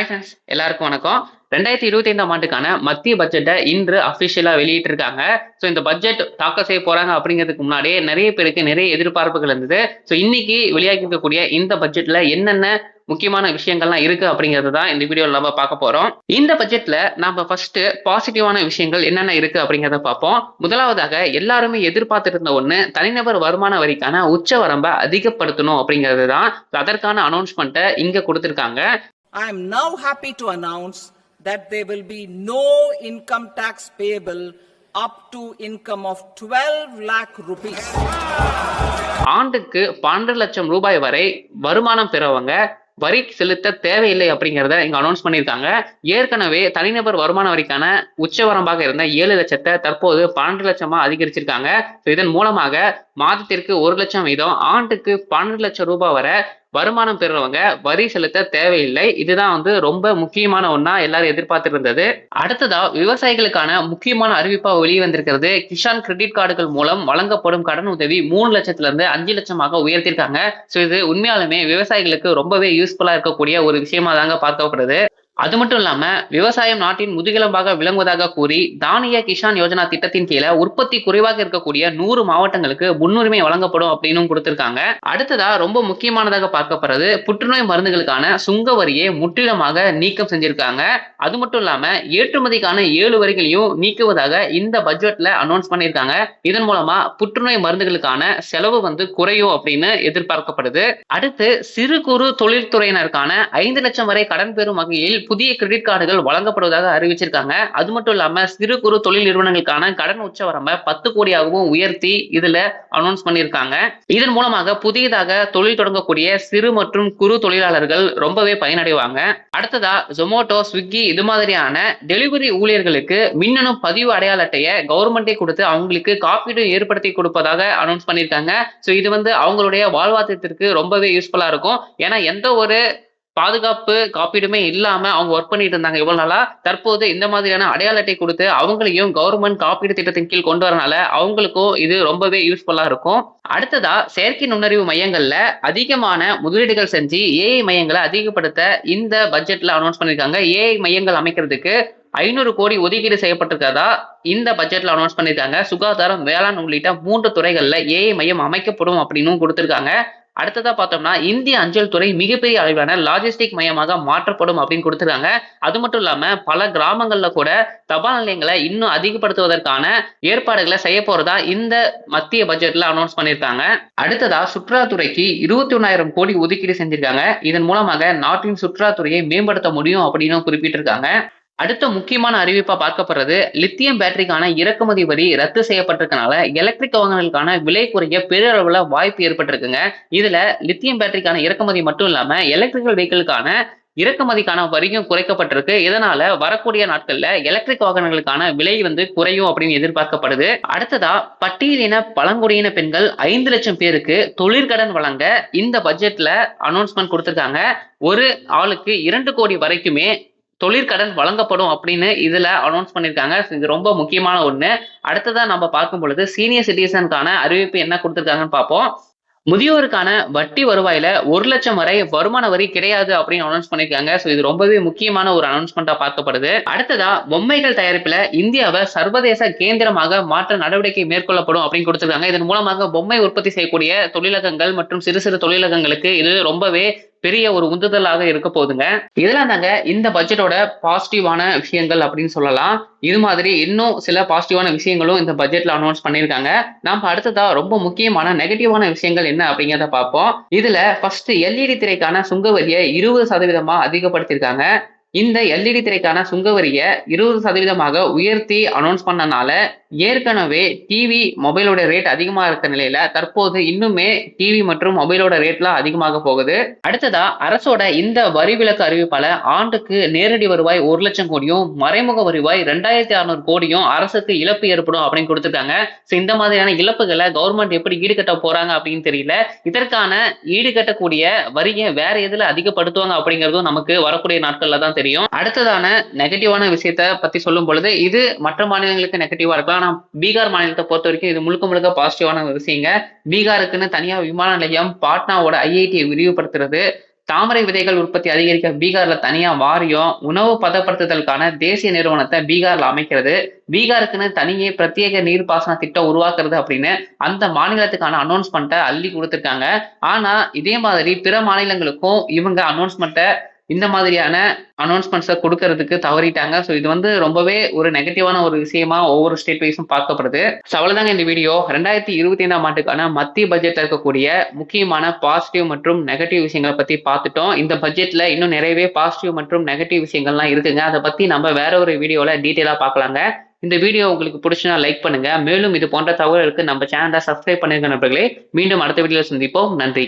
Hi friends எல்லாருக்கும் வணக்கம். ரெண்டாயிரத்தி இருபத்தி ஐந்தாம் ஆண்டுக்கான மத்திய பட்ஜெட்டை இன்று அஃபிஷியலாக வெளியிட்டிருக்காங்க. ஸோ இந்த பட்ஜெட் தாக்கல் செய்ய போறாங்க அப்படிங்கிறதுக்கு முன்னாடியே நிறைய பேருக்கு நிறைய எதிர்பார்ப்புகள் இருந்தது. ஸோ இன்னைக்கு வெளியாகி இருக்கக்கூடிய இந்த பட்ஜெட்ல என்னென்ன முக்கியமான விஷயங்கள்லாம் இருக்கு அப்படிங்கிறது தான் இந்த வீடியோவில் நம்ம பார்க்க போறோம். இந்த பட்ஜெட்ல நம்ம ஃபர்ஸ்ட் பாசிட்டிவான விஷயங்கள் என்னென்ன இருக்கு அப்படிங்கிறத பார்ப்போம். முதலாவதாக எல்லாருமே எதிர்பார்த்துட்டு இருந்த ஒண்ணு தனிநபர் வருமான வரிக்கான உச்ச வரம்பை அதிகப்படுத்தணும் அப்படிங்கிறது தான். அதற்கான அனௌன்ஸ்மெண்ட்டை இங்க கொடுத்துருக்காங்க. I am now happy to announce that there will be no income tax payable up to income of 12 lakh rupees. ஆண்டுக்கு பன்னெண்டு லட்சம் ரூபாய் வரை வருமானம் பெறவங்க வரி செலுத்த தேவையில்லை அப்படிங்கிறத இங்க அனௌன்ஸ் பண்ணியிருக்காங்க ஏற்கனவே தனிநபர் வருமான வரிக்கான உச்சவரம்பாக இருந்த ஏழு லட்சத்தை தற்போது பன்னெண்டு லட்சமா அதிகரிச்சிருக்காங்க இதன் மூலமாக மாதத்திற்கு ஒரு லட்சம் வீதம் ஆண்டுக்கு பன்னெண்டு லட்சம் ரூபாய் வரை வருமானம் பெறுறவங்க வரி செலுத்த தேவையில்லை. இதுதான் வந்து ரொம்ப முக்கியமான ஒன்னா எல்லாரும் எதிர்பார்த்து இருந்தது. அடுத்ததா விவசாயிகளுக்கான முக்கியமான அறிவிப்பா வெளியே வந்திருக்கிறது. கிஷான் கிரெடிட் கார்டுகள் மூலம் வழங்கப்படும் கடன் உதவி மூணு லட்சத்துல இருந்து அஞ்சு லட்சமாக உயர்த்திருக்காங்க ஸோ இது உண்மையாலுமே விவசாயிகளுக்கு ரொம்பவே யூஸ்ஃபுல்லா இருக்கக்கூடிய ஒரு விஷயமா தாங்க பார்க்கப்படுது. அது மட்டும் இல்லாம விவசாயம் நாட்டின் முதுகெலும்பாக விளங்குவதாக கூறி தானிய கிஷான் யோஜனா திட்டத்தின் கீழே உற்பத்தி குறைவாக இருக்கக்கூடிய நூறு மாவட்டங்களுக்கு முன்னுரிமை வழங்கப்படும் அப்படின்னு கொடுத்திருக்காங்க. அடுத்ததா ரொம்ப முக்கியமானதாக பார்க்கப்படுறது புற்றுநோய் மருந்துகளுக்கான சுங்க வரியை முற்றிலுமாக நீக்கம் செஞ்சிருக்காங்க. அது மட்டும் இல்லாம ஏற்றுமதிக்கான ஏழு வரிகளையும் நீக்குவதாக இந்த பட்ஜெட்ல அனௌன்ஸ் பண்ணியிருக்காங்க இதன் மூலமா புற்றுநோய் மருந்துகளுக்கான செலவு வந்து குறையும் அப்படின்னு எதிர்பார்க்கப்படுது. அடுத்து சிறு குறு தொழில்துறையினருக்கான ஐந்து லட்சம் வரை கடன் பெறும் வகையில் புதிய கிரெடிட் கார்டுகள் வழங்கப்படுவதாக அறிவிச்சிருக்காங்க. அது மட்டும் இல்லாம சிறு குறு தொழில் நிறுவனங்களுக்கான கடன் உச்சவரம்பை பத்து கோடியாகவும் உயர்த்தி இதுல அனௌன்ஸ் பண்ணியிருக்காங்க. இதன் மூலமாக புதியதாக தொழில் தொடங்கக்கூடிய சிறு மற்றும் குறு தொழிலாளர்கள் ரொம்பவே பயனடைவாங்க. அடுத்ததா ஜொமோட்டோ ஸ்விக்கி இது மாதிரியான டெலிவரி ஊழியர்களுக்கு மின்னணு பதிவு அடையாள அட்டையை கவர்மெண்டே கொடுத்து அவங்களுக்கு காப்பீடு ஏற்படுத்தி கொடுப்பதாக அனௌன்ஸ் பண்ணியிருக்காங்க. ஸோ இது வந்து அவங்களுடைய வாழ்வாதாரத்திற்கு ரொம்பவே யூஸ்ஃபுல்லா இருக்கும். ஏன்னா எந்த ஒரு பாதுகாப்பு காப்பீடுமே இல்லாம அவங்க ஒர்க் பண்ணிட்டு இருந்தாங்க. இவ்வளவு நாளா தற்போது இந்த மாதிரியான அடையாள அட்டை கொடுத்து அவங்களையும் கவர்மெண்ட் காப்பீடு திட்டத்தின் கீழ் கொண்டு வரனால அவங்களுக்கும் இது ரொம்பவே யூஸ்ஃபுல்லா இருக்கும். அடுத்ததா செயற்கை நுண்ணறிவு மையங்கள்ல அதிகமான முதலீடுகள் செஞ்சு ஏஐ மையங்களை அதிகப்படுத்த இந்த பட்ஜெட்ல அனௌன்ஸ் பண்ணிருக்காங்க. ஏஐ மையங்கள் அமைக்கிறதுக்கு ஐநூறு கோடி ஒதுக்கீடு செய்யப்பட்டிருக்கிறதா இந்த பட்ஜெட்ல அனௌன்ஸ் பண்ணிருக்காங்க. சுகாதாரம் வேளாண் உள்ளிட்ட மூன்று துறைகள்ல ஏஐ மையம் அமைக்கப்படும் அப்படின்னு கொடுத்திருக்காங்க. அடுத்ததா பார்த்தோம்னா இந்திய அஞ்சல் துறை மிகப்பெரிய அளவிலான லாஜிஸ்டிக் மையமாக மாற்றப்படும் அப்படின்னு கொடுத்துருக்காங்க. அது மட்டும் இல்லாம பல கிராமங்கள்ல கூட தபால் நிலையங்களை இன்னும் அதிகப்படுத்துவதற்கான ஏற்பாடுகளை செய்ய போறதா இந்த மத்திய பட்ஜெட்ல அனௌன்ஸ் பண்ணியிருக்காங்க. அடுத்ததா சுற்றுலாத்துறைக்கு இருபத்தி ஒன்னாயிரம் கோடி ஒதுக்கீடு செஞ்சிருக்காங்க. இதன் மூலமாக நாட்டின் சுற்றுலாத்துறையை மேம்படுத்த முடியும் அப்படின்னு குறிப்பிட்டிருக்காங்க. அடுத்த முக்கியமான அறிவிப்பா பார்க்கப்படுறது லித்தியம் பேட்டரிக்கான இறக்குமதி வரி ரத்து செய்யப்பட்டிருக்கனால எலக்ட்ரிக் வாகனங்களுக்கான விலை குறைய பெருளவுல வாய்ப்பு ஏற்பட்டிருக்குங்க. இதுல லித்தியம் பேட்டரிக்கான இறக்குமதி மட்டும் இல்லாம எலக்ட்ரிக்கல் வெஹிக்கிளுக்கான இறக்குமதிக்கான வரியும் குறைக்கப்பட்டிருக்கு. இதனால வரக்கூடிய நாட்கள்ல எலக்ட்ரிக் வாகனங்களுக்கான விலை வந்து குறையும் அப்படின்னு எதிர்பார்க்கப்படுது. அடுத்ததா பட்டியலின பழங்குடியின பெண்கள் ஐந்து லட்சம் பேருக்கு தொழிற்கடன் வழங்க இந்த பட்ஜெட்ல அனௌன்ஸ்மெண்ட் கொடுத்திருக்காங்க. ஒரு ஆளுக்கு இரண்டு கோடி வரைக்குமே தொழிற்கடன் வழங்கப்படும் அப்படின்னு இதுல அனௌன்ஸ் பண்ணிருக்காங்க. இது ரொம்ப முக்கியமான ஒண்ணு. அடுத்ததா நம்ம பார்க்கும் பொழுது சீனியர் சிட்டிசனுக்கான அறிவிப்பு என்ன கொடுத்துருக்காங்கன்னு பார்ப்போம். முதியோருக்கான வட்டி வருவாயில ஒரு லட்சம் வரை வருமான வரி கிடையாது அப்படின்னு அனௌன்ஸ் பண்ணிருக்காங்க. ஸோ இது ரொம்பவே முக்கியமான ஒரு அனௌன்ஸ்மெண்டா பார்க்கப்படுது. அடுத்ததா பொம்மைகள் தயாரிப்புல இந்தியாவை சர்வதேச கேந்திரமாக மாற்ற நடவடிக்கை மேற்கொள்ளப்படும் அப்படின்னு கொடுத்திருக்காங்க. இதன் மூலமாக பொம்மை உற்பத்தி செய்யக்கூடிய தொழிலகங்கள் மற்றும் சிறு சிறு தொழிலகங்களுக்கு இது ரொம்பவே பெரிய ஒரு உந்துதலாக இருக்க போகுதுங்க. இதெல்லாம் தாங்க இந்த பட்ஜெட்டோட பாசிட்டிவான விஷயங்கள் அப்படின்னு சொல்லலாம். இது மாதிரி இன்னும் சில பாசிட்டிவான விஷயங்களும் இந்த பட்ஜெட்ல அனௌன்ஸ் பண்ணியிருக்காங்க. நாம அடுத்ததா ரொம்ப முக்கியமான நெகட்டிவான விஷயங்கள் என்ன அப்படிங்கிறத பார்ப்போம். இதுல ஃபர்ஸ்ட் எல்இடி திரைக்கான சுங்க வரியை இருபது சதவீதமா அதிகப்படுத்தியிருக்காங்க. இந்த எல்இடி திரைக்கான சுங்க வரியை இருபது சதவீதமாக உயர்த்தி அனௌன்ஸ் பண்ணனால ஏற்கனவே டிவி மொபைலோட ரேட் அதிகமாக இருக்க நிலையில தற்போது இன்னுமே டிவி மற்றும் மொபைலோட ரேட்லாம் அதிகமாக போகுது. அடுத்ததா அரசோட இந்த வரி விலக்கு அறிவிப்பால ஆண்டுக்கு நேரடி வருவாய் ஒரு லட்சம் கோடியும் மறைமுக வருவாய் ரெண்டாயிரத்தி அறுநூறு கோடியும் அரசுக்கு இழப்பு ஏற்படும் அப்படின்னு கொடுத்துருக்காங்க. ஸோ இந்த மாதிரியான இழப்புகளை கவர்மெண்ட் எப்படி ஈடுகட்ட போறாங்க அப்படின்னு தெரியல. இதற்கான ஈடுகட்டக்கூடிய வரியை வேற எதுல அதிகப்படுத்துவாங்க அப்படிங்கிறதும் நமக்கு வரக்கூடிய நாட்கள்ல தான் தெரியும். அடுத்ததான நெகட்டிவான விஷயத்த பத்தி சொல்லும் பொழுது இது மற்ற மாநிலங்களுக்கு நெகட்டிவா இருக்கலாம். ஆனா பீகார் மாநிலத்தை பொறுத்த வரைக்கும் இது முழுக்க முழுக்க பாசிட்டிவான விஷயங்க. பீகாருக்குன்னு தனியா விமான நிலையம் பாட்னாவோட ஐஐடியை விரிவுபடுத்துறது. தாமரை விதைகள் உற்பத்தி அதிகரிக்க பீகார்ல தனியா வாரியம் உணவு பதப்படுத்துதலுக்கான தேசிய நிறுவனத்தை பீகார்ல அமைக்கிறது. பீகாருக்குன்னு தனியே பிரத்யேக நீர்ப்பாசன திட்டம் உருவாக்குறது அப்படின்னு அந்த மாநிலத்துக்கான அனௌன்ஸ்மெண்ட்டை அள்ளி கொடுத்துருக்காங்க. ஆனா இதே மாதிரி பிற மாநிலங்களுக்கும் இவங்க அனௌன்ஸ்மெண்ட்டை இந்த மாதிரியான அனௌன்ஸ்மெண்ட்ஸை கொடுக்கறதுக்கு தவறிட்டாங்க. ஸோ இது வந்து ரொம்பவே ஒரு நெகட்டிவான ஒரு விஷயமா ஒவ்வொரு ஸ்டேட் வைஸும் பார்க்கப்படுது. ஸோ அவ்வளோதாங்க இந்த வீடியோ ரெண்டாயிரத்தி இருபத்தி ஐந்தாம் ஆண்டுக்கான மத்திய பட்ஜெட்டில் இருக்கக்கூடிய முக்கியமான பாசிட்டிவ் மற்றும் நெகட்டிவ் விஷயங்களை பற்றி பார்த்துட்டோம். இந்த பட்ஜெட்டில் இன்னும் நிறையவே பாசிட்டிவ் மற்றும் நெகட்டிவ் விஷயங்கள்லாம் இருக்குங்க. அதை பற்றி நம்ம வேற ஒரு வீடியோவில் டீட்டெயிலாக பார்க்கலாங்க. இந்த வீடியோ உங்களுக்கு பிடிச்சுனா லைக் பண்ணுங்க. மேலும் இது போன்ற தகவல்களுக்கு நம்ம சேனலை சப்ஸ்கிரைப் பண்ணிருக்க நண்பர்களே மீண்டும் அடுத்த வீடியோவில் சந்திப்போம். நன்றி.